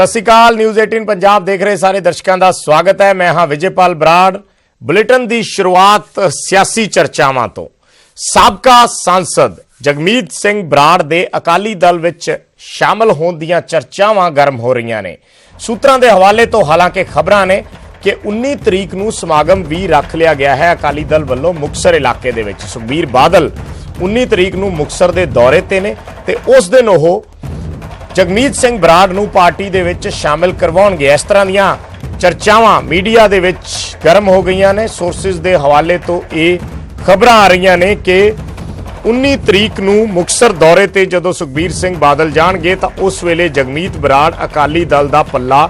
ਸਤਿ ਸ਼੍ਰੀ ਅਕਾਲ ਨਿਊਜ਼ 18 ਪੰਜਾਬ ਦੇਖ ਰਹੇ ਸਾਰੇ ਦਰਸ਼ਕਾਂ ਦਾ ਸਵਾਗਤ ਹੈ। ਮੈਂ ਹਾਂ ਵਿਜੇਪਾਲ ਬਰਾੜ। ਬੁਲੇਟਿਨ ਦੀ ਸ਼ੁਰੂਆਤ ਸਿਆਸੀ ਚਰਚਾਵਾਂ ਤੋਂ। ਸਾਬਕਾ ਸੰਸਦ ਜਗਮੀਤ ਸਿੰਘ ਬਰਾੜ ਦੇ ਅਕਾਲੀ ਦਲ ਵਿੱਚ ਸ਼ਾਮਲ ਹੋਣ ਦੀਆਂ ਚਰਚਾਵਾਂ ਗਰਮ ਹੋ ਰਹੀਆਂ ਨੇ। ਸੂਤਰਾਂ ਦੇ ਹਵਾਲੇ ਤੋਂ ਹਾਲਾਂਕਿ ਖਬਰਾਂ ਨੇ ਕਿ 19 ਤਰੀਕ ਨੂੰ ਸਮਾਗਮ ਵੀ ਰੱਖ ਲਿਆ ਗਿਆ ਹੈ ਅਕਾਲੀ ਦਲ ਵੱਲੋਂ ਮੁਕਸਰ ਇਲਾਕੇ ਦੇ ਵਿੱਚ। ਸੁਖਬੀਰ ਬਾਦਲ 19 ਤਰੀਕ ਨੂੰ ਮੁਕਸਰ ਦੇ ਦੌਰੇ ਤੇ ਨੇ ਤੇ ਉਸ ਦਿਨ ਉਹ ਜਗਮੀਤ ਸਿੰਘ ਬਰਾੜ ਨੂੰ ਪਾਰਟੀ ਦੇ ਵਿੱਚ ਸ਼ਾਮਿਲ ਕਰਵਾਉਣਗੇ। ਇਸ ਤਰ੍ਹਾਂ ਦੀਆਂ ਚਰਚਾਵਾਂ ਮੀਡੀਆ ਦੇ ਵਿੱਚ ਗਰਮ ਹੋ ਗਈਆਂ ਨੇ। ਸੋਰਸਸ ਦੇ ਹਵਾਲੇ ਤੋਂ ਇਹ ਖਬਰਾਂ ਆ ਰਹੀਆਂ ਨੇ ਕਿ 19 ਤਰੀਕ ਨੂੰ ਮੁਕਸਰ ਦੌਰੇ ਤੇ ਜਦੋਂ ਸੁਖਬੀਰ ਸਿੰਘ ਬਾਦਲ ਜਾਣਗੇ ਤਾਂ ਉਸ ਵੇਲੇ ਜਗਮੀਤ ਬਰਾੜ ਅਕਾਲੀ ਦਲ ਦਾ ਪੱਲਾ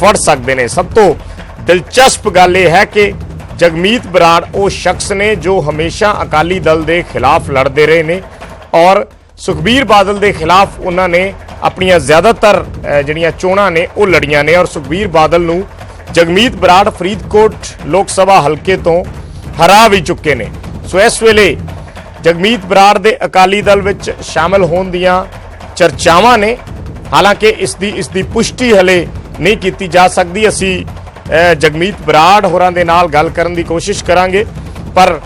ਫੜ ਸਕਦੇ ਨੇ। ਸਭ ਤੋਂ ਦਿਲਚਸਪ ਗੱਲ ਇਹ ਹੈ ਕਿ ਜਗਮੀਤ ਬਰਾੜ ਉਹ ਸ਼ਖਸ ਨੇ ਜੋ ਹਮੇਸ਼ਾ ਅਕਾਲੀ ਦਲ ਦੇ ਖਿਲਾਫ ਲੜਦੇ ਰਹੇ ਨੇ ਔਰ ਸੁਖਬੀਰ ਬਾਦਲ ਦੇ ਖਿਲਾਫ ਉਹਨਾਂ ਨੇ ਆਪਣੀਆਂ ਜ਼ਿਆਦਾਤਰ ਜਿਹੜੀਆਂ ਚੋਣਾਂ ਨੇ, ਉਹ ਲੜੀਆਂ ਨੇ। ਔਰ ਸੁਖਬੀਰ ਬਾਦਲ ਨੂੰ ਜਗਮੀਤ ਬਰਾੜ ਫਰੀਦਕੋਟ ਲੋਕ ਸਭਾ ਹਲਕੇ ਤੋਂ ਹਰਾ ਵੀ ਚੁੱਕੇ ਨੇ। ਸੋ ਇਸ ਵੇਲੇ ਜਗਮੀਤ ਬਰਾੜ ਦੇ ਅਕਾਲੀ ਦਲ ਵਿੱਚ ਸ਼ਾਮਲ ਹੋਣ ਦੀਆਂ ਚਰਚਾਵਾਂ ਨੇ। ਹਾਲਾਂਕਿ ਇਸ ਦੀ ਇਸ ਦੀ ਪੁਸ਼ਟੀ ਹਲੇ ਨਹੀਂ ਕੀਤੀ ਜਾ ਸਕਦੀ। ਅਸੀਂ ਜਗਮੀਤ ਬਰਾੜ ਹੋਰਾਂ ਦੇ ਨਾਲ ਗੱਲ ਕਰਨ ਦੀ ਕੋਸ਼ਿਸ਼ ਕਰਾਂਗੇ। ਪਰ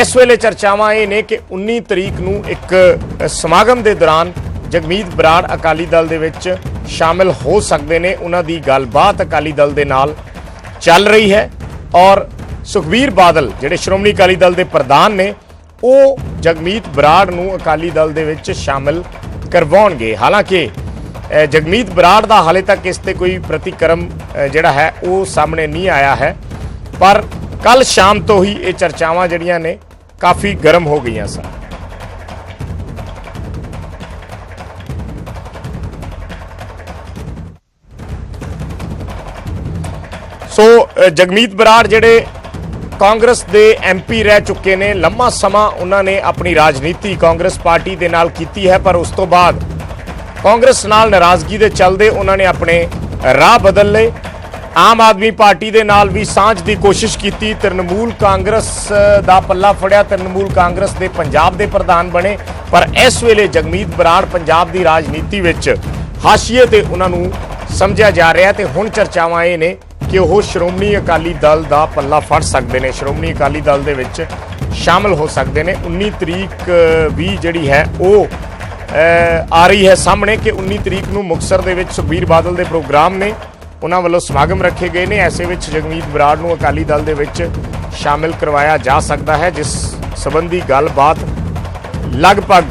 ਇਸ ਵੇਲੇ ਚਰਚਾਵਾਂ ਇਹ ਨੇ ਕਿ 19 ਤਰੀਕ ਨੂੰ ਇੱਕ ਸਮਾਗਮ ਦੇ ਦੌਰਾਨ ਜਗਮੀਤ ਬਰਾੜ ਅਕਾਲੀ ਦਲ ਦੇ ਵਿੱਚ ਸ਼ਾਮਿਲ ਹੋ ਸਕਦੇ ਨੇ। ਉਹਨਾਂ ਦੀ ਗੱਲਬਾਤ ਅਕਾਲੀ ਦਲ ਦੇ ਨਾਲ ਚੱਲ ਰਹੀ ਹੈ। ਔਰ ਸੁਖਬੀਰ ਬਾਦਲ, ਜਿਹੜੇ ਸ਼੍ਰੋਮਣੀ ਅਕਾਲੀ ਦਲ ਦੇ ਪ੍ਰਧਾਨ ਨੇ, ਉਹ ਜਗਮੀਤ ਬਰਾੜ ਨੂੰ ਅਕਾਲੀ ਦਲ ਦੇ ਵਿੱਚ ਸ਼ਾਮਿਲ ਕਰਵਾਉਣਗੇ। ਹਾਲਾਂਕਿ ਜਗਮੀਤ ਬਰਾੜ ਦਾ ਹਾਲੇ ਤੱਕ ਇਸ ਤੇ ਕੋਈ ਪ੍ਰਤੀਕਰਮ ਜਿਹੜਾ ਹੈ, ਉਹ ਸਾਹਮਣੇ ਨਹੀਂ ਆਇਆ ਹੈ। ਪਰ ਕੱਲ ਸ਼ਾਮ ਤੋਂ ਹੀ ਇਹ ਚਰਚਾਵਾਂ ਜਿਹੜੀਆਂ ਨੇ, ਕਾਫੀ ਗਰਮ ਹੋ ਗਈਆਂ ਸਨ। ਸੋ ਜਗਮੀਤ ਬਰਾੜ ਜਿਹੜੇ ਕਾਂਗਰਸ ਦੇ ਐਮਪੀ ਰਹਿ ਚੁੱਕੇ ਨੇ, ਲੰਮਾ ਸਮਾਂ ਉਹਨਾਂ ਨੇ ਆਪਣੀ ਰਾਜਨੀਤੀ ਕਾਂਗਰਸ ਪਾਰਟੀ ਦੇ ਨਾਲ ਕੀਤੀ ਹੈ, ਪਰ ਉਸ ਤੋਂ ਬਾਅਦ ਕਾਂਗਰਸ ਨਾਲ ਨਾਰਾਜ਼ਗੀ ਦੇ ਚੱਲਦੇ ਉਹਨਾਂ ਨੇ ਆਪਣੇ ਰਾਹ ਬਦਲ ਲਏ। ਆਮ ਆਦਮੀ ਪਾਰਟੀ ਦੇ ਨਾਲ ਵੀ ਸਾਂਝ ਦੀ ਕੋਸ਼ਿਸ਼ ਕੀਤੀ। ਤ੍ਰਿਣਮੂਲ ਕਾਂਗਰਸ ਦਾ ਪੱਲਾ ਫੜਿਆ। ਤ੍ਰਿਣਮੂਲ ਕਾਂਗਰਸ ਦੇ ਪੰਜਾਬ ਦੇ ਪ੍ਰਧਾਨ ਬਣੇ। ਪਰ ਇਸ ਵੇਲੇ ਜਗਮੀਤ ਬਰਾੜ ਪੰਜਾਬ ਦੀ ਰਾਜਨੀਤੀ ਵਿੱਚ ਹਾਸ਼ੀਏ ਤੇ ਉਹਨਾਂ ਨੂੰ ਸਮਝਿਆ ਜਾ ਰਿਹਾ ਤੇ ਹੁਣ ਚਰਚਾਵਾਂ ਇਹ ਨੇ ਕਿ ਉਹ ਸ਼੍ਰੋਮਣੀ ਅਕਾਲੀ ਦਲ ਦਾ ਪੱਲਾ ਫੜ ਸਕਦੇ ਨੇ। ਸ਼੍ਰੋਮਣੀ ਅਕਾਲੀ ਦਲ ਦੇ ਵਿੱਚ ਸ਼ਾਮਲ ਹੋ ਸਕਦੇ ਨੇ। 19 ਤਰੀਕ ਵੀ ਜਿਹੜੀ ਹੈ, ਉਹ ਆ ਰਹੀ ਹੈ ਸਾਹਮਣੇ ਕਿ 19 ਤਰੀਕ ਨੂੰ ਮੁਕਸਰ ਦੇ ਵਿੱਚ ਸੁਖਬੀਰ ਬਾਦਲ ਦੇ ਪ੍ਰੋਗਰਾਮ ਨੇ। ਉਹਨਾਂ ਵੱਲੋਂ ਸਮਾਗਮ ਰੱਖੇ ਗਏ ਨੇ। ਐਸੇ ਵਿੱਚ ਜਗਮੀਤ ਬਰਾੜ ਨੂੰ ਅਕਾਲੀ ਦਲ ਦੇ ਵਿੱਚ ਸ਼ਾਮਿਲ ਕਰਵਾਇਆ ਜਾ ਸਕਦਾ ਹੈ, ਜਿਸ ਸੰਬੰਧੀ ਗੱਲਬਾਤ ਲਗਭਗ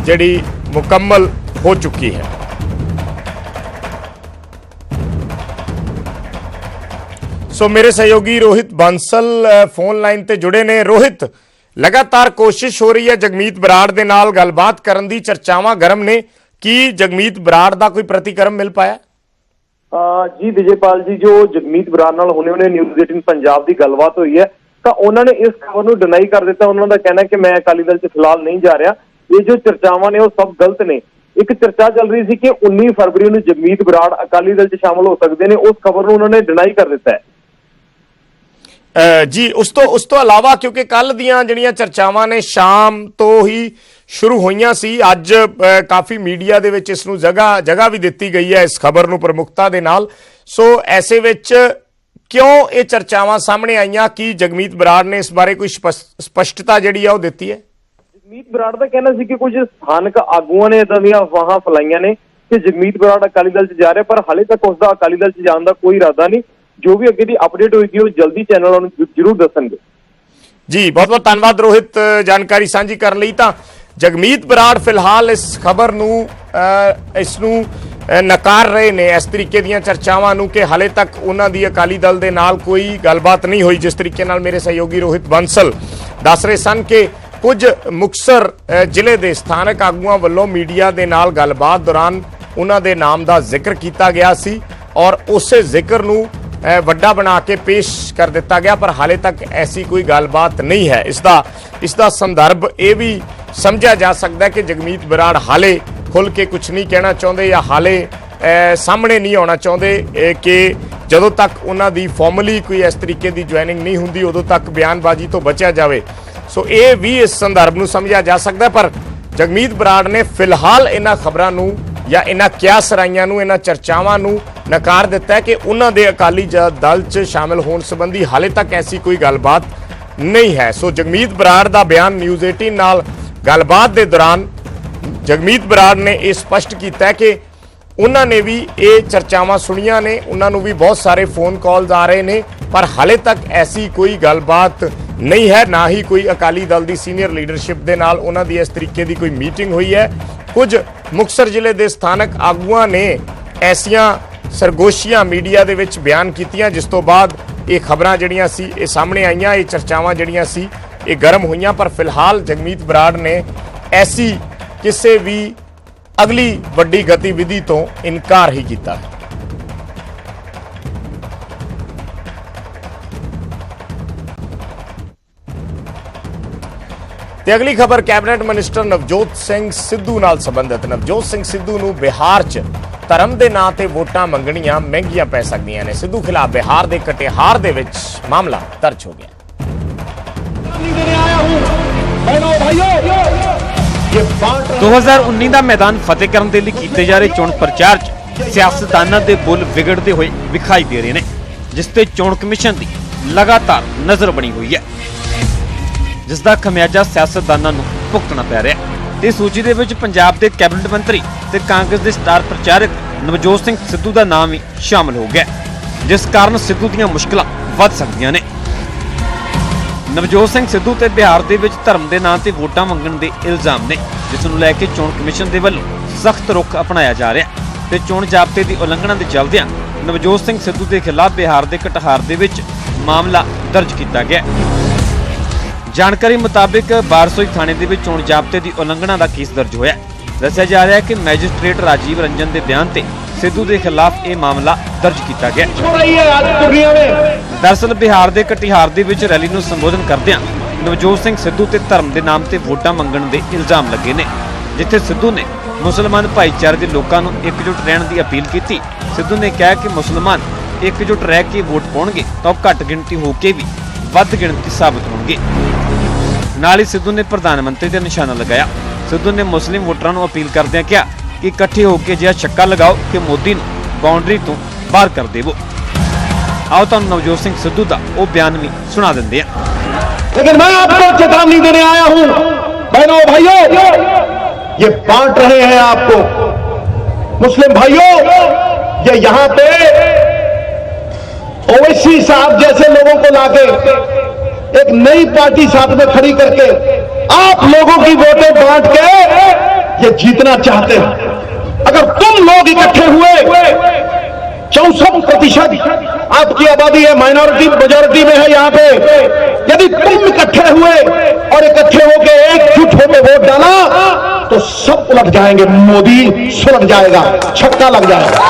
ਜਿਹੜੀ ਮੁਕੰਮਲ ਹੋ ਚੁੱਕੀ ਹੈ। ਸੋ ਮੇਰੇ ਸਹਿਯੋਗੀ ਰੋਹਿਤ ਬਾਂਸਲ ਫੋਨ ਲਾਈਨ ਤੇ ਜੁੜੇ ਨੇ। ਰੋਹਿਤ, ਲਗਾਤਾਰ ਕੋਸ਼ਿਸ਼ ਹੋ ਰਹੀ ਹੈ ਜਗਮੀਤ ਬਰਾੜ ਦੇ ਨਾਲ ਗੱਲਬਾਤ ਕਰਨ ਦੀ। ਚਰਚਾਵਾਂ ਗਰਮ ਨੇ। ਕੀ ਜਗਮੀਤ ਬਰਾੜ ਦਾ ਕੋਈ ਪ੍ਰਤੀਕਰਮ ਮਿਲ ਪਾਇਆ? ਜੀ ਵਿਜੇਪਾਲ ਜੀ, ਜੋ ਜਗਮੀਤ ਬਰਾੜ ਨਾਲ ਹੋਣੇ ਹੁਣੇ ਨਿਊਜ਼ 18 ਪੰਜਾਬ ਦੀ ਗੱਲਬਾਤ ਹੋਈ ਹੈ, ਤਾਂ ਉਹਨਾਂ ਨੇ ਇਸ ਖਬਰ ਨੂੰ ਡਿਨਾਈ ਕਰ ਦਿੱਤਾ। ਉਹਨਾਂ ਦਾ ਕਹਿਣਾ ਕਿ ਮੈਂ ਅਕਾਲੀ ਦਲ 'ਚ ਫਿਲਹਾਲ ਨਹੀਂ ਜਾ ਰਿਹਾ। ਇਹ ਜੋ ਚਰਚਾਵਾਂ ਨੇ, ਉਹ ਸਭ ਗਲਤ ਨੇ। ਇੱਕ ਚਰਚਾ ਚੱਲ ਰਹੀ ਸੀ ਕਿ 19 ਫਰਵਰੀ ਨੂੰ ਜਗਮੀਤ ਬਰਾੜ ਅਕਾਲੀ ਦਲ 'ਚ ਸ਼ਾਮਲ ਹੋ ਸਕਦੇ ਨੇ। ਉਸ ਖਬਰ ਨੂੰ ਉਹਨਾਂ ਨੇ ਡਿਨਾਈ ਕਰ ਦਿੱਤਾ ਹੈ। ਜੀ, ਉਸ ਤੋਂ ਉਸ ਤੋਂ ਇਲਾਵਾ ਕਿਉਂਕਿ ਕੱਲ ਦੀਆਂ ਜਿਹੜੀਆਂ ਚਰਚਾਵਾਂ ਨੇ, ਸ਼ਾਮ ਤੋਂ ਹੀ ਸ਼ੁਰੂ ਹੋਈਆਂ ਸੀ। ਅੱਜ ਕਾਫੀ ਮੀਡੀਆ ਦੇ ਵਿੱਚ ਇਸ ਨੂੰ ਜਗ੍ਹਾ ਜਗ੍ਹਾ ਵੀ ਦਿੱਤੀ ਗਈ ਹੈ ਇਸ ਖਬਰ ਨੂੰ ਪ੍ਰਮੁਖਤਾ ਦੇ ਨਾਲ। ਸੋ ਐਸੇ ਵਿੱਚ ਕਿਉਂ ਇਹ ਚਰਚਾਵਾਂ ਸਾਹਮਣੇ ਆਈਆਂ? ਕਿ ਜਗਮੀਤ ਬਰਾੜ ਨੇ ਇਸ ਬਾਰੇ ਕੋਈ ਸਪਸ਼- ਸਪਸ਼ਟਤਾ ਜਿਹੜੀ ਆ ਉਹ ਦਿੱਤੀ ਹੈ? ਜਗਮੀਤ ਬਰਾੜ ਦਾ ਕਹਿਣਾ ਸੀ ਕਿ ਕੁਝ ਸਥਾਨਕ ਆਗੂਆਂ ਨੇ ਇਦਾਂ ਦੀਆਂ ਅਫਵਾਹਾਂ ਫੈਲਾਈਆਂ ਨੇ ਕਿ ਜਗਮੀਤ ਬਰਾੜ ਅਕਾਲੀ ਦਲ 'ਚ ਜਾ ਰਿਹਾ, ਪਰ ਹਾਲੇ ਤੱਕ ਉਸ ਦਾ ਅਕਾਲੀ ਦਲ 'ਚ ਜਾਣ ਦਾ ਕੋਈ ਇਰਾਦਾ ਨਹੀਂ। ਜੋ ਵੀ ਅੱਗੇ ਦੀ ਅਪਡੇਟ ਹੋਏਗੀ, ਉਹ ਜਲਦੀ ਚੈਨਲ ਨੂੰ ਜ਼ਰੂਰ ਦੱਸਣਗੇ। ਜੀ, ਬਹੁਤ ਬਹੁਤ ਧੰਨਵਾਦ ਰੋਹਿਤ, ਜਾਣਕਾਰੀ ਸਾਂਝੀ ਕਰਨ ਲਈ। ਤਾਂ ਜਗਮੀਤ ਬਰਾੜ ਫਿਲਹਾਲ ਇਸ ਖਬਰ ਨੂੰ ਇਸ ਨੂੰ ਨਕਾਰ ਰਹੇ ਨੇ। ਇਸ ਤਰੀਕੇ ਦੀਆਂ ਚਰਚਾਵਾਂ ਨੂੰ ਕਿ ਹਾਲੇ ਤੱਕ ਉਹਨਾਂ ਦੀ ਅਕਾਲੀ ਦਲ ਦੇ ਨਾਲ ਕੋਈ ਗੱਲਬਾਤ ਨਹੀਂ ਹੋਈ, ਜਿਸ ਤਰੀਕੇ ਨਾਲ ਮੇਰੇ ਸਹਿਯੋਗੀ ਰੋਹਿਤ ਬੰਸਲ ਦੱਸ ਰਹੇ ਸਨ ਕਿ ਕੁਝ ਮੁਕਸਰ ਜ਼ਿਲ੍ਹੇ ਦੇ ਸਥਾਨਕ ਆਗੂਆਂ ਵੱਲੋਂ ਮੀਡੀਆ ਦੇ ਨਾਲ ਗੱਲਬਾਤ ਦੌਰਾਨ ਉਹਨਾਂ ਦੇ ਨਾਮ ਦਾ ਜ਼ਿਕਰ ਕੀਤਾ ਗਿਆ ਸੀ ਔਰ ਉਸੇ ਜ਼ਿਕਰ ਨੂੰ ਵੱਡਾ ਬਣਾ ਕੇ ਪੇਸ਼ ਕਰ ਦਿੱਤਾ ਗਿਆ, ਪਰ ਹਾਲੇ ਤੱਕ ਐਸੀ ਕੋਈ ਗੱਲਬਾਤ ਨਹੀਂ ਹੈ। ਇਸ ਦਾ ਇਸ ਦਾ ਸੰਦਰਭ ਇਹ ਵੀ ਸਮਝਿਆ ਜਾ ਸਕਦਾ ਹੈ ਕਿ ਜਗਮੀਤ ਬਰਾੜ ਹਾਲੇ ਖੁੱਲ ਕੇ ਕੁਝ ਨਹੀਂ ਕਹਿਣਾ ਚਾਹੁੰਦੇ ਜਾਂ ਹਾਲੇ ਸਾਹਮਣੇ ਨਹੀਂ ਆਉਣਾ ਚਾਹੁੰਦੇ ਕਿ ਜਦੋਂ ਤੱਕ ਉਹਨਾਂ ਦੀ ਫਾਰਮਲੀ ਕੋਈ ਇਸ ਤਰੀਕੇ ਦੀ ਜੁਆਇਨਿੰਗ ਨਹੀਂ ਹੁੰਦੀ, ਉਦੋਂ ਤੱਕ ਬਿਆਨਬਾਜ਼ੀ ਤੋਂ ਬਚਿਆ ਜਾਵੇ। ਸੋ ਇਹ ਵੀ ਇਸ ਸੰਦਰਭ ਨੂੰ ਸਮਝਿਆ ਜਾ ਸਕਦਾ, ਪਰ ਜਗਮੀਤ ਬਰਾੜ ਨੇ ਫਿਲਹਾਲ ਇਹਨਾਂ ਖਬਰਾਂ ਨੂੰ ਜਾਂ ਇਹਨਾਂ ਕਿਆਸ ਰਾਈਆਂ ਨੂੰ, ਇਹਨਾਂ ਚਰਚਾਵਾਂ ਨੂੰ ਨਕਾਰ ਦਿੱਤਾ ਕਿ ਉਹਨਾਂ ਦੇ ਅਕਾਲੀ ਜ- ਦਲ 'ਚ ਸ਼ਾਮਿਲ ਹੋਣ ਸੰਬੰਧੀ ਹਾਲੇ ਤੱਕ ਐਸੀ ਕੋਈ ਗੱਲਬਾਤ ਨਹੀਂ ਹੈ। ਸੋ ਜਗਮੀਤ ਬਰਾੜ ਦਾ ਬਿਆਨ ਨਿਊਜ਼ 18 ਨਾਲ ਗੱਲਬਾਤ ਦੇ ਦੌਰਾਨ ਜਗਮੀਤ ਬਰਾੜ ਨੇ ਇਹ ਸਪਸ਼ਟ ਕੀਤਾ ਕਿ ਉਹਨਾਂ ਨੇ ਵੀ ਇਹ ਚਰਚਾਵਾਂ ਸੁਣੀਆਂ ਨੇ, ਉਹਨਾਂ ਨੂੰ ਵੀ ਬਹੁਤ ਸਾਰੇ ਫੋਨ ਕਾਲਸ ਆ ਰਹੇ ਨੇ, ਪਰ ਹਾਲੇ ਤੱਕ ਐਸੀ ਕੋਈ ਗੱਲਬਾਤ ਨਹੀਂ ਹੈ। ਨਾ ਹੀ ਕੋਈ ਅਕਾਲੀ ਦਲ ਦੀ ਸੀਨੀਅਰ ਲੀਡਰਸ਼ਿਪ ਦੇ ਨਾਲ ਉਹਨਾਂ ਦੀ ਇਸ ਤਰੀਕੇ ਦੀ ਕੋਈ ਮੀਟਿੰਗ ਹੋਈ ਹੈ। ਕੁਝ ਮੁਕਤਸਰ ਜ਼ਿਲ੍ਹੇ ਦੇ ਸਥਾਨਕ ਆਗੂਆਂ ਨੇ ਐਸੀਆਂ ਸਰਗੋਸ਼ੀਆਂ ਮੀਡੀਆ ਦੇ ਵਿੱਚ ਬਿਆਨ ਕੀਤੀਆਂ, ਜਿਸ ਤੋਂ ਬਾਅਦ ਇਹ ਖਬਰਾਂ ਜਿਹੜੀਆਂ ਸੀ, ਇਹ ਸਾਹਮਣੇ ਆਈਆਂ, ਇਹ ਚਰਚਾਵਾਂ ਜਿਹੜੀਆਂ ਸੀ, ਇਹ ਗਰਮ ਹੋਈਆਂ। ਪਰ ਫਿਲਹਾਲ ਜਗਮੀਤ ਬਰਾੜ ਨੇ ਐਸੀ ਕਿਸੇ ਵੀ ਅਗਲੀ ਵੱਡੀ ਗਤੀਵਿਧੀ ਤੋਂ ਇਨਕਾਰ ਹੀ ਕੀਤਾ। ਹੈ ਤੇ ਅਗਲੀ ਖਬਰ ਕੈਬਨਿਟ ਮਿਨਿਸਟਰ ਨਵਜੋਤ ਸਿੰਘ ਸਿੱਧੂ ਨਾਲ ਸੰਬੰਧਿਤ ਨਵਜੋਤ ਸਿੰਘ ਸਿੱਧੂ ਨੂੰ ਬਿਹਾਰ 'ਚ ਧਰਮ ਦੇ ਨਾਂ ਤੇ ਵੋਟਾਂ ਮੰਗਣੀਆਂ ਮਹਿੰਗੀਆਂ ਪੈ ਸਕਦੀਆਂ ਨੇ ਸਿੱਧੂ ਖਿਲਾਫ ਬਿਹਾਰ ਦੇ ਕਟਿਹਾਰ ਦੇ ਵਿੱਚ ਮਾਮਲਾ ਦਰਜ ਹੋ ਗਿਆ देने आया हूं बहनों भाइयों ये बांट रहे 2019 ਦਾ ਮੈਦਾਨ ਫਤਿਹ ਕਰਨ ਦੇ ਲਈ ਕੀਤੇ ਜਾ ਰਹੇ ਚੋਣ ਪ੍ਰਚਾਰ 'ਚ ਸਿਆਸਤਦਾਨਾਂ ਦੇ ਬੁੱਲ ਵਿਗੜਦੇ ਹੋਏ ਵਿਖਾਈ ਦੇ ਰਹੇ ਨੇ ਜਿਸ ਤੇ ਚੋਣ ਕਮਿਸ਼ਨ ਦੀ ਲਗਾਤਾਰ ਨਜ਼ਰ ਬਣੀ ਹੋਈ ਹੈ ਜਿਸ ਦਾ ਖਮਿਆਜਾ ਸਿਆਸਤਦਾਨਾਂ ਨੂੰ ਭੁਗਤਣਾ ਪੈ ਰਿਹਾ ਹੈ। ਤੇ ਸੂਚੀ ਦੇ ਵਿੱਚ ਪੰਜਾਬ ਦੇ ਕੈਬਨਿਟ ਮੰਤਰੀ ਤੇ ਕਾਂਗਰਸ ਦੇ ਸਟਾਰ ਪ੍ਰਚਾਰਕ ਨਵਜੋਤ ਸਿੰਘ ਸਿੱਧੂ ਦਾ ਨਾਮ ਵੀ ਸ਼ਾਮਲ ਹੋ ਗਿਆ ਜਿਸ ਕਾਰਨ ਸਿੱਧੂ ਦੀਆਂ ਮੁਸ਼ਕਲਾਂ ਵੱਧ ਸਕਦੀਆਂ ਨੇ। ਨਵਜੋਤ ਸਿੰਘ ਸਿੱਧੂ ਤੇ ਬਿਹਾਰ ਦੇ ਵਿੱਚ ਧਰਮ ਦੇ ਨਾਂ ਤੇ ਵੋਟਾਂ ਮੰਗਣ ਦੇ ਇਲਜ਼ਾਮ ਨੇ, ਜਿਸ ਨੂੰ ਲੈ ਕੇ ਚੋਣ ਕਮਿਸ਼ਨ ਦੇ ਵੱਲੋਂ ਸਖਤ ਰੁਖ ਅਪਣਾਇਆ ਜਾ ਰਿਹਾ ਹੈ ਤੇ ਚੋਣ ਜ਼ਾਬਤੇ ਦੀ ਉਲੰਘਣਾ ਦੇ ਚੱਲਦਿਆਂ ਨਵਜੋਤ ਸਿੰਘ ਸਿੱਧੂ ਦੇ ਖਿਲਾਫ ਬਿਹਾਰ ਦੇ ਕਟਹਾਰ ਦੇ ਵਿੱਚ ਮਾਮਲਾ ਦਰਜ ਕੀਤਾ ਗਿਆ ਜਾਣਕਾਰੀ ਮੁਤਾਬਕ ਬਾਰਸੋਈ ਥਾਣੇ ਦੇ ਵਿੱਚ ਚੋਣ ਜ਼ਾਬਤੇ ਦੀ ਉਲੰਘਣਾ ਦਾ ਕੇਸ ਦਰਜ ਹੋਇਆ ਦੱਸਿਆ ਜਾ ਰਿਹਾ ਹੈ ਕਿ ਮੈਜਿਸਟ੍ਰੇਟ ਰਾਜੀਵ ਰੰਜਨ ਦੇ ਬਿਆਨ ਤੇ ਸਿੱਧੂ ਦੇ ਖਿਲਾਫ ਇਹ ਮਾਮਲਾ ਦਰਜ ਕੀਤਾ ਗਿਆ ਦਰਸਲ ਬਿਹਾਰ ਦੇ ਕਟਿਹਾਰ ਦੇ ਵਿੱਚ ਰੈਲੀ ਨੂੰ ਸੰਬੋਧਨ ਕਰਦਿਆਂ ਨਵਜੋਤ ਸਿੰਘ ਸਿੱਧੂ ਤੇ ਧਰਮ ਦੇ ਨਾਮ ਤੇ ਵੋਟਾਂ ਮੰਗਣ ਦੇ ਇਲਜ਼ਾਮ ਲੱਗੇ ਨੇ, ਜਿੱਥੇ ਸਿੱਧੂ ਨੇ ਮੁਸਲਮਾਨ ਭਾਈਚਾਰੇ ਦੇ ਲੋਕਾਂ ਨੂੰ ਇਕਜੁੱਟ ਰਹਿਣ ਦੀ ਅਪੀਲ ਕੀਤੀ। ਸਿੱਧੂ ਨੇ ਕਿਹਾ ਕਿ ਮੁਸਲਮਾਨ ਇਕਜੁੱਟ ਰਹਿ ਕੇ ਵੋਟ ਪਾਉਣਗੇ ਤਾਂ ਘੱਟ ਗਿਣਤੀ ਹੋ ਕੇ ਵੀ ਵੱਧ ਗਿਣਤੀ ਸਾਬਤ ਹੋਣਗੇ ਨਾਲ ਹੀ ਸਿੱਧੂ ਨੇ ਪ੍ਰਧਾਨ ਮੰਤਰੀ ਤੇ ਨਿਸ਼ਾਨਾ ਲਗਾਇਆ ਸਿੱਧੂ ਨੇ ਮੁਸਲਿਮ ਵੋਟਰਾਂ ਨੂੰ ਅਪੀਲ ਕਰਦਿਆਂ ਕਿਹਾ ਕਿ ਇਕੱਠੇ ਹੋ ਕੇ ਜਿਹਾ ਛੱਕਾ ਲਗਾਓ ਕਿ ਮੋਦੀ ਨੂੰ ਬਾਉਂਡਰੀ ਤੋਂ ਬਾਹਰ ਕਰ ਦੇਵੋ ਆਓ ਤੁਹਾਨੂੰ ਨਵਜੋਤ ਸਿੰਘ ਸਿੱਧੂ ਦਾ ਉਹ ਬਿਆਨ ਵੀ ਸੁਣਾ ਦਿੰਦੇ ਆ लेकिन मैं आपको चेतावनी देने आया हूं बहनों भाइयों ये बांट रहे हैं आपको मुस्लिम भाइयों ये यहां पे اویسی صاحب جیسے لوگوں کو لا کے ایک نئی پارٹی ساتھ میں کھڑی کر کے آپ لوگوں کی ووٹیں بانٹ کے یہ جیتنا چاہتے ہیں اگر تم لوگ اکٹھے ہوئے چونسٹھ پرتیشت آپ کی آبادی ہے، مائنورٹی، میجورٹی میں ہے یہاں پہ۔ یعنی تم اکٹھے ہوئے اور اکٹھے ہو کے ایک جٹ ہو کے ووٹ ڈالا، تو سب الٹ جائیں گے۔ مودی سلٹ جائے گا چھکا لگ جائے گا۔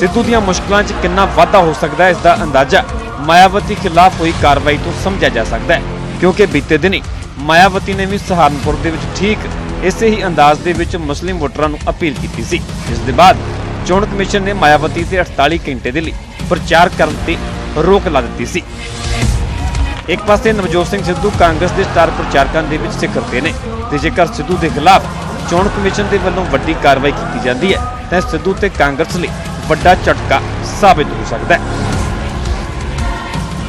ਸਿੱਧੂ ਦੀਆਂ ਮੁਸ਼ਕਲਾਂ 'ਚ ਕਿੰਨਾ ਵਾਧਾ ਹੋ ਸਕਦਾ ਹੈ, ਇਸ ਦਾ ਅੰਦਾਜ਼ਾ ਮਾਇਆਵਤੀ ਖਿਲਾਫ ਹੋਈ ਕਾਰਵਾਈ ਤੋਂ ਸਮਝਿਆ ਜਾ ਸਕਦਾ ਹੈ, ਕਿਉਂਕਿ ਬੀਤੇ ਦਿਨੀ ਮਾਇਆਵਤੀ ਨੇ ਵੀ ਸਹਾਰਨਪੁਰ ਦੇ ਵਿੱਚ ਠੀਕ ਇਸੇ ਹੀ ਅੰਦਾਜ਼ ਦੇ ਵਿੱਚ ਮੁਸਲਿਮ ਵੋਟਰਾਂ ਨੂੰ ਅਪੀਲ ਕੀਤੀ ਸੀ। ਜਿਸ ਦੇ ਬਾਅਦ ਚੋਣ ਕਮਿਸ਼ਨ ਨੇ ਮਾਇਆਵਤੀ ਤੇ 48 ਘੰਟੇ ਦੇ ਲਈ ਪ੍ਰਚਾਰ ਕਰਨ ਤੇ ਰੋਕ ਲਾ ਦਿੱਤੀ ਸੀ। ਇੱਕ ਪਾਸੇ ਨਵਜੋਤ ਸਿੰਘ ਸਿੱਧੂ ਕਾਂਗਰਸ ਦੇ ਸਟਾਰ ਪ੍ਰਚਾਰਕਾਂ ਦੇ ਵਿੱਚ ਸਿਖਰ ਤੇ ਨੇ ਤੇ ਜੇਕਰ ਸਿੱਧੂ ਦੇ ਖਿਲਾਫ ਚੋਣ ਕਮਿਸ਼ਨ ਦੇ ਵੱਲੋਂ ਵੱਡੀ ਕਾਰਵਾਈ ਕੀਤੀ ਜਾਂਦੀ ਹੈ, ਤਾਂ ਸਿੱਧੂ ਤੇ ਕਾਂਗਰਸ ਲਈ ਵੱਡਾ ਝਟਕਾ ਸਾਬਿਤ ਹੋ ਸਕਦਾ ਹੈ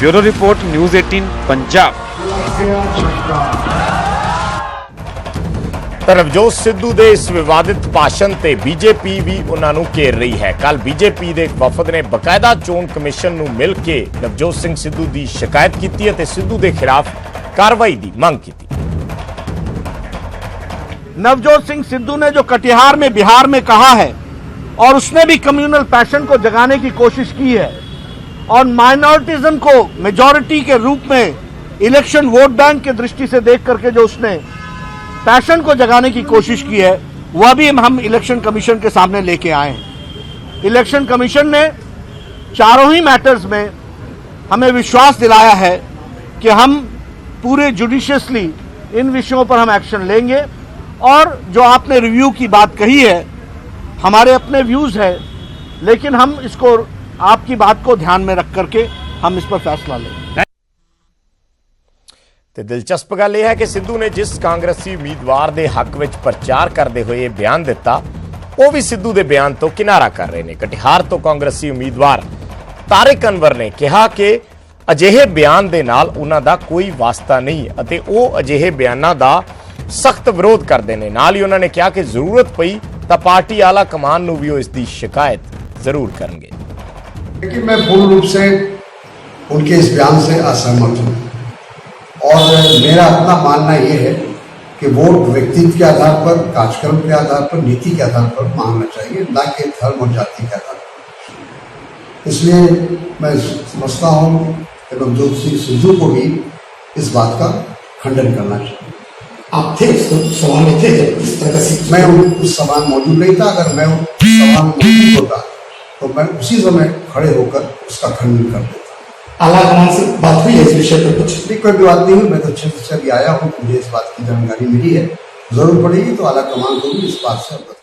ਬਿਊਰੋ ਰਿਪੋਰਟ ਨਿਊਜ਼ 18 ਪੰਜਾਬ ਤਾਂ ਨਵਜੋਤ ਸਿੱਧੂ ਦੇ ਇਸ ਵਿਵਾਦਿਤ ਭਾਸ਼ਣ ਤੇ ਬੀਜੇਪੀ ਵੀ ਉਹਨਾਂ ਨੂੰ ਘੇਰ ਰਹੀ ਹੈ ਕੱਲ ਬੀਜੇਪੀ ਦੇ ਇੱਕ ਵਫਦ ਨੇ ਬਕਾਇਦਾ ਚੋਣ ਕਮਿਸ਼ਨ ਨੂੰ ਮਿਲ ਕੇ ਨਵਜੋਤ ਸਿੰਘ ਸਿੱਧੂ ਦੀ ਸ਼ਿਕਾਇਤ ਕੀਤੀ ਅਤੇ ਸਿੱਧੂ ਦੇ ਖਿਲਾਫ ਕਾਰਵਾਈ ਦੀ ਮੰਗ ਕੀਤੀ नवजोत सिंह सिद्धू ने जो कटिहार में बिहार में कहा है اور اس نے بھی کمیونل پیشن کو جگانے کی کوشش کی ہے اور مائنورٹیزم کو میجورٹی کے روپ میں الیکشن ووٹ بینک کے درشٹی سے دیکھ کر کے جو اس نے پیشن کو جگانے کی کوشش کی ہے، وہ بھی ہم الیکشن کمیشن کے سامنے لے کے آئے ہیں۔ الیکشن کمیشن نے چاروں ہی میٹرز میں ہمیں وشواس دلایا ہے کہ ہم پورے جوڈیشیسلی ان وشیوں پر ہم ایکشن لیں گے اور جو آپ نے ریویو کی بات کہی ہے हमारे अपने व्यूज है लेकिन हम इसको आपकी बात को ध्यान में रख करके हम इस पर फैसला लेंगे ਤੇ ਦਿਲਚਸਪ ਗੱਲ ਇਹ ਹੈ ਕਿ ਸਿੱਧੂ ਨੇ ਜਿਸ ਕਾਂਗਰਸੀ ਉਮੀਦਵਾਰ ਦੇ ਹੱਕ ਵਿੱਚ ਪ੍ਰਚਾਰ ਕਰਦੇ ਹੋਏ ਇਹ ਬਿਆਨ ਦਿੱਤਾ ਉਹ ਵੀ ਸਿੱਧੂ ਦੇ ਬਿਆਨ ਤੋਂ ਕਿਨਾਰਾ ਕਰ ਰਹੇ ਨੇ ਕਟਿਹਾਰ ਤੋਂ ਕਾਂਗਰਸੀ ਉਮੀਦਵਾਰ ਤਾਰਿਕ ਅਨਵਰ ਨੇ ਕਿਹਾ ਕਿ ਅਜਿਹੇ ਬਿਆਨ ਦੇ ਨਾਲ ਉਹਨਾਂ ਦਾ ਕੋਈ ਵਾਸਤਾ ਨਹੀਂ ਅਤੇ ਉਹ ਅਜਿਹੇ ਬਿਆਨਾਂ ਦਾ ਸਖਤ ਵਿਰੋਧ ਕਰਦੇ ਨੇ ਨਾਲ ਹੀ ਉਹਨਾਂ ਨੇ ਕਿਹਾ ਕਿ ਜ਼ਰੂਰਤ ਪਈ ਤਾਂ ਪਾਰਟੀ ਆਲਾ ਕਮਾਨ ਨੂੰ ਵੀ ਉਹ ਇਸ ਦੀ ਸ਼ਿਕਾਇਤ ਜ਼ਰੂਰ ਕਰਨਗੇ लेकिन मैं पूर्ण रूप से उनके इस बयान से असहमत हूँ और मेरा अपना मानना ये है कि वोट व्यक्तित्व के आधार पर कार्यक्रम के आधार पर नीति के आधार पर मांगना चाहिए न कि धर्म और जाति के आधार पर इसलिए मैं समझता हूँ कि नवजोत सिंह सिद्धू को भी इस बात का खंडन करना चाहिए آپ تھے اس سوال میں تھے جب اس طرح سے میں اس سوال موجود نہیں تھا۔ اگر میں سوال موجود ہوتا۔ تو میں اسی سمے کھڑے ہو کر اس کا کھنڈن کر دیتا۔ اعلیٰ کمان سے بات ہوئی ہے اس وشے پر کچھ؟ نہیں کوئی بھی بات نہیں ہوئی۔ میں تو اچھے سے ابھی آیا ہوں۔ مجھے اس بات کی جانکاری ملی ہے۔ ضرور پڑے گی تو اعلیٰ کمان کو بھی اس بات سے